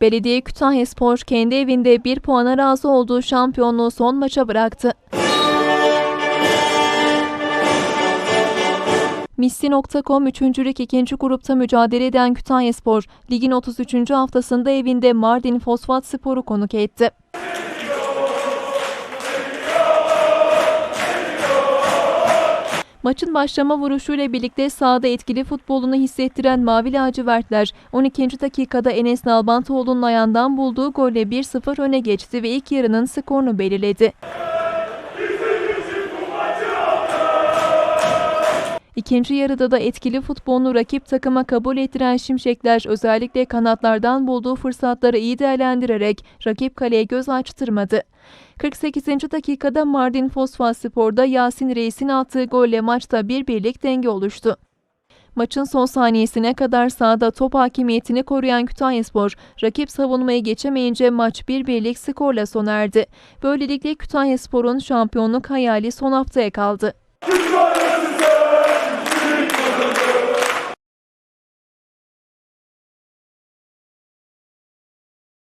Belediye Kütahyaspor kendi evinde bir puana razı olduğu şampiyonluğu son maça bıraktı. Missi.com 3. Lig 2. grupta mücadele eden Kütahyaspor, ligin 33. haftasında evinde Mardin Fosfat Spor'u konuk etti. Maçın başlama vuruşuyla birlikte sahada etkili futbolunu hissettiren Mavi Lacivertler 12. dakikada Enes Nalbantoğlu'nun ayağından bulduğu golle 1-0 öne geçti ve ilk yarının skorunu belirledi. İkinci yarıda da etkili futbolunu rakip takıma kabul ettiren Şimşekler özellikle kanatlardan bulduğu fırsatları iyi değerlendirerek rakip kaleye göz açtırmadı. 48. dakikada Mardin Fosfat Spor'da Yasin Reis'in attığı golle maçta bir birlik denge oluştu. Maçın son saniyesine kadar sahada top hakimiyetini koruyan Kütahyaspor, rakip savunmayı geçemeyince maç bir birlik skorla sona erdi. Böylelikle Kütahyaspor'un şampiyonluk hayali son haftaya kaldı.